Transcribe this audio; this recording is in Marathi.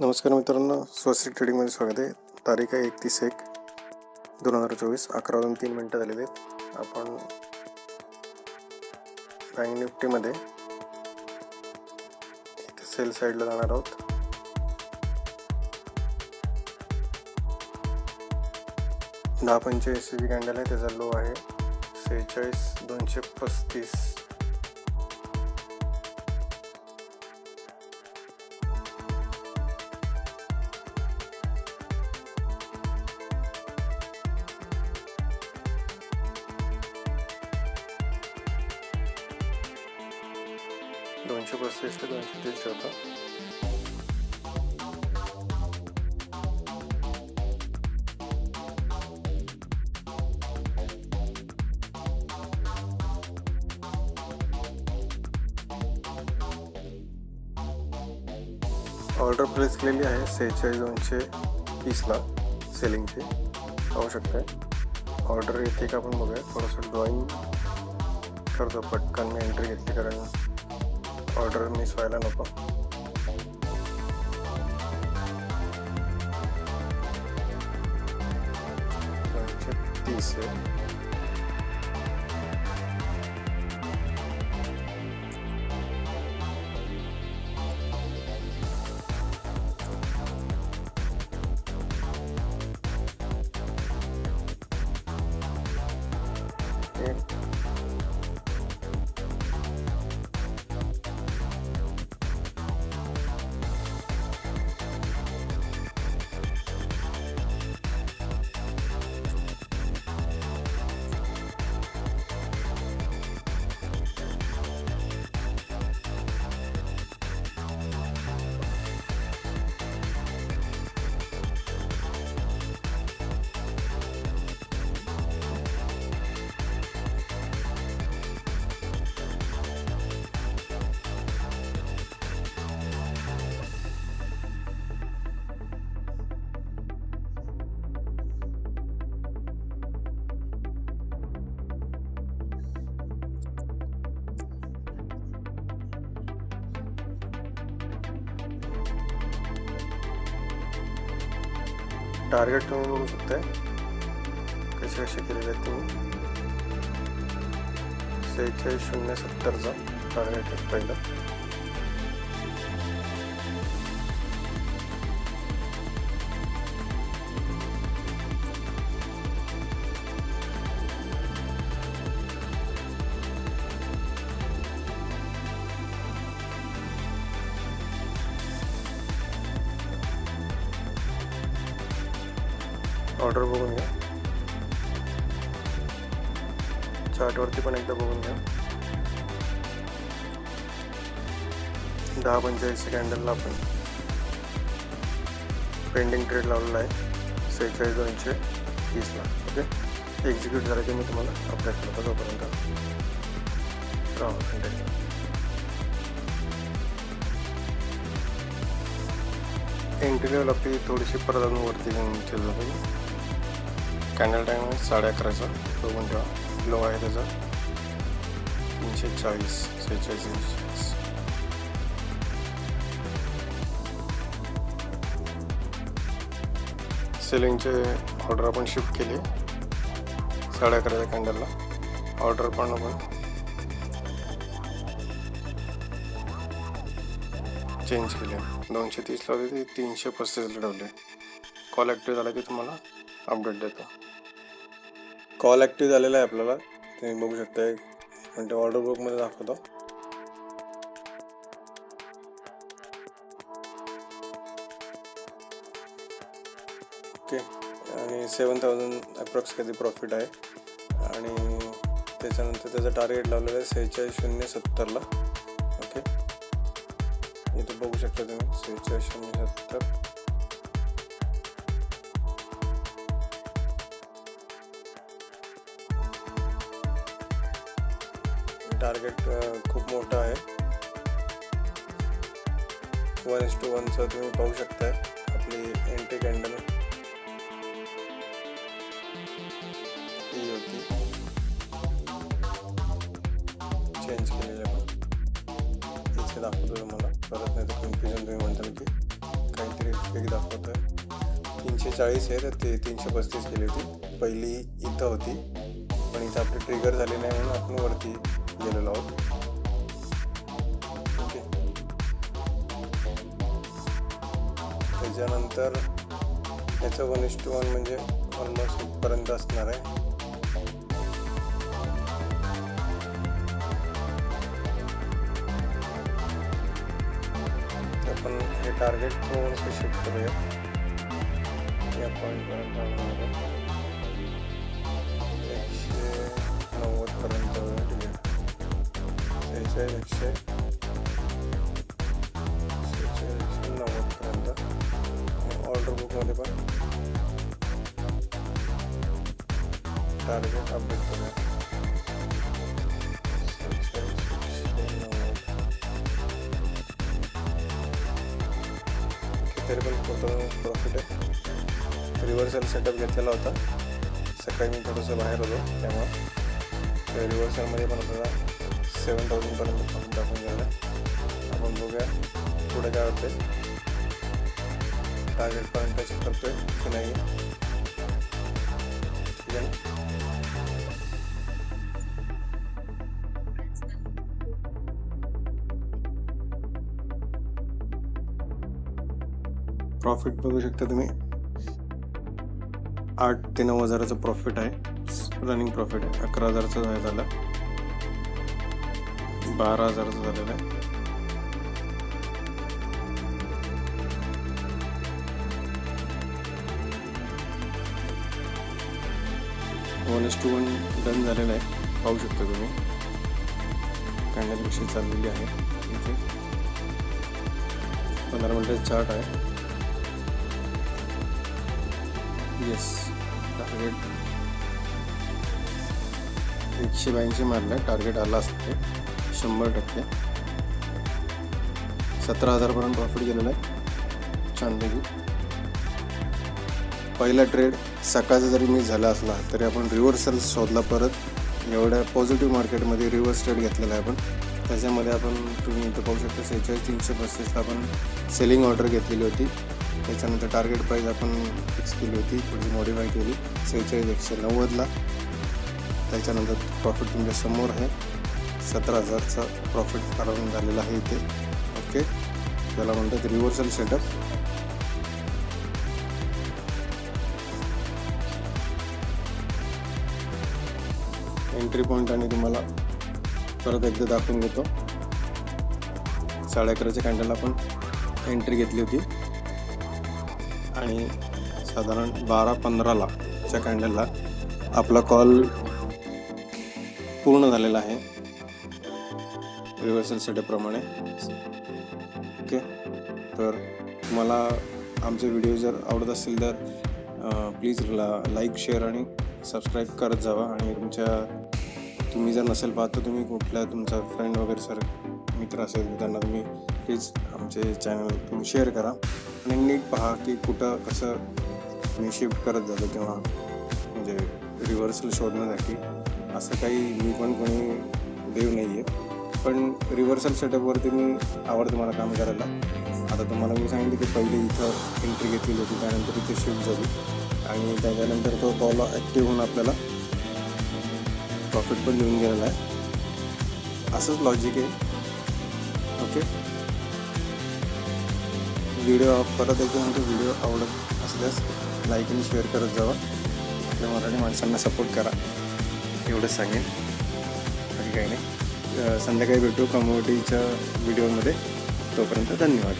नमस्कार मित्रांनो स्वस्तिक ट्रेडिंगमध्ये स्वागत आहे. तारीख आहे एकतीस एक दोन हजार चोवीस अकरा वाजून तीन मिनटं झालेले आहेत. आपण बँक निफ्टीमध्ये इथे सेल साईडला जाणार आहोत. दहा पंचेचाळीस जी कॅन्डल आहे त्याचा लो आहे. सेहेचाळीस दोनशे पस्तीस. दोनशे पस्तीस ते दोनशे तीस ठेवतो ऑर्डर प्लेस केलेली आहे सेहेचाळीस दोनशे तीसला सेलिंगची पाहू शकताय. ऑर्डर येते का आपण बघूया. थोडंसं ड्रॉईंग करतो पटकन मी एंट्री घेतली कारण ऑर्डर मिस व्हायला नको. तीस आहे. टार्गेट तुम्ही बघू शकताय. कसे कसे केलेले आहेत तुम्ही. सेहेचाळीस शून्य सत्तरचा टार्गेट आहे पहिलं. ऑर्डर बघून घ्या. चार्टवरती पण एकदा बघून घ्या. दहा पंचेचाळीस कॅन्डलला आपण पेंडिंग ट्रेड लावलेला आहे. सेहेचाळीस दोनशे तीसला ओके एक्झिक्यूट झालं की मी तुम्हाला अपडेट करतो तोपर्यंत राहा कंटिन्यू एंट्री लेवल आपली थोडीशी परत अजून वरती घेऊन ठेवलं पाहिजे. कॅन्डल टाईम आहे साडे अकराचा. बघून ठेवा. लो आहे त्याचा. तीनशे चाळीस सेहेचाळीस. इंच चाळीस सेलिंगचे ऑर्डर आपण शिफ्ट केली. साडे अकराच्या कॅन्डलला. ऑर्डर पण आपण चेंज केले. दोनशे तीसला होते ते तीनशे पस्तीसला ठेवले. कॉल ॲक्टिव्ह झाला की तुम्हाला अपडेट देतो. कॉल ॲक्टिव्ह झालेला आहे आपल्याला. तुम्ही बघू शकता पण ते ऑर्डर बुकमध्ये दाखवतो. ओके आणि सेवन थाउजंड अप्रॉक्स काही प्रॉफिट आहे. आणि त्याच्यानंतर त्याचं टार्गेट लावलेलं आहे सेहेचाळीस शून्य सत्तरला ओके इथे बघू शकता तुम्ही सेहेचाळीस शून्य सत्तर. टार्गेट खूप मोठं आहे. वन इस टू वनचं तुम्ही पाहू शकताय आपली एंट्री कॅन्डल ही होती. चेंज केलेली आपण. दाखवतो तुम्हाला. परत नाही तर कन्फ्युजन तुम्ही म्हणताल की काहीतरी वेग दाखवत आहे तीनशे चाळीस आहे तर ते तीनशे पस्तीस केली होती. पहिली इथं होती. पण इथं आपली ट्रिगर झाली नाही म्हणून आपण वरती गेलेलो आहोत ओके त्याच्यानंतर याचं वन इस टू वन म्हणजे ऑलमोस्ट इथपर्यंत असणार आहे आपण हे टार्गेट थोडंसं शिफ्ट करूया या पॉईंटपर्यंत आहे सेहेचाळीस एकशे एकशे नव्वदपर्यंत ऑर्डर बुकमध्ये पण टार्गेट अपडेट करूया. तरी पण टोटल प्रॉफिट आहे रिव्हर्सल सेटअप घेतलेला होता सकाळी मी थोडंसं बाहेर होतो त्यामुळं रिव्हर्सलमध्ये पण आपल्याला सेवन थाउजंडपर्यंत प्रॉफिट दाखवून झालं आपण बघूया पुढे काय होते टार्गेटपर्यंत टच करतोय की नाही ठीक आहे ना प्रॉफिट बघू शकता तुम्ही. आठ ते नऊ हजाराचं प्रॉफिट आहे. रनिंग प्रॉफिट आहे अकरा हजारचं नाही झालं. बारा हजाराचं झालेलं आहे. One is to one done झालेलं आहे. पाहू शकता तुम्ही. कॅन्डल कशी चाललेली आहे. इथे. पंधरा मिनटाचा चार्ट आहे. येस टार्गेट एकशे ब्याऐंशी मारलं. टार्गेट आला असते शंभर टक्के. सतरा हजारपर्यंत प्रॉफिट गेलेला आहे. छानपैकी पहिला ट्रेड सकाळचा जरी मिस झाला असला तरी आपण रिव्हर्सल शोधला परत. एवढ्या पॉझिटिव्ह मार्केटमध्ये रिव्हर्स ट्रेड घेतलेला आहे आपण. त्याच्यामध्ये आपण तुम्ही इथं पाहू शकता सेहेचाळीस तीनशे पस्तीसला आपण सेलिंग ऑर्डर घेतलेली होती. त्याच्यानंतर टार्गेट प्राईज आपण फिक्स केली होती. थोडी मॉडिफाय केली. सेहेचाळीस एकशे नव्वदला त्याच्यानंतर प्रॉफिट तुमच्यासमोर आहे. सतरा हजारचा प्रॉफिट अराउंड झालेला आहे इथे. ओके त्याला म्हणतात रिव्हर्सल सेटअप एंट्री पॉईंट आणि तुम्हाला परत एकदा दाखवून घेतो साडे अकराच्या कॅन्डलला आपण एंट्री घेतली होती. आणि साधारण बारा पंधराला च्या कॅन्डलला आपला कॉल पूर्ण झालेला आहे. रिव्हर्सल सेटअपप्रमाणे ओके. तर तुम्हाला आमचे व्हिडिओ जर आवडत असतील तर प्लीज ला लाईक शेअर आणि सबस्क्राईब करत जावा. आणि तुमच्या तुम्ही जर नसेल पाहत तर तुम्ही कुठल्या तुमचा फ्रेंड वगैरे सर मित्र असेल त्यांना तुम्ही प्लीज आमचे चॅनल तुम्ही शेअर करा. आणि नीट पहा की कुठं कसं तुम्ही शिफ्ट करत जातो तेव्हा. म्हणजे रिव्हर्सल शोधण्यासाठी. असं काही मी पण कोणी देव नाही आहे पण रिव्हर्सल सेटअपवरती मी आवडतं मला काम करायला. आता तुम्हाला मी सांगितलं की पहिले इथं एंट्री घेतली होती त्यानंतर इथे शिफ्ट झाली. आणि त्याच्यानंतर तो कॉल ॲक्टिव्ह होऊन आपल्याला प्रॉफिट पण देऊन गेलेला आहे. असंच लॉजिक आहे. ओके व्हिडिओ परत एकदा म्हणतो व्हिडिओ आवडत असल्यास लाईक आणि शेअर करत जावा. आपल्या मराठी माणसांना सपोर्ट करा. एवढंच सांगेन. बाकी काही नाही. संध्याकाळी भेटू कमोडीच्या व्हिडिओमध्ये. तोपर्यंत धन्यवाद.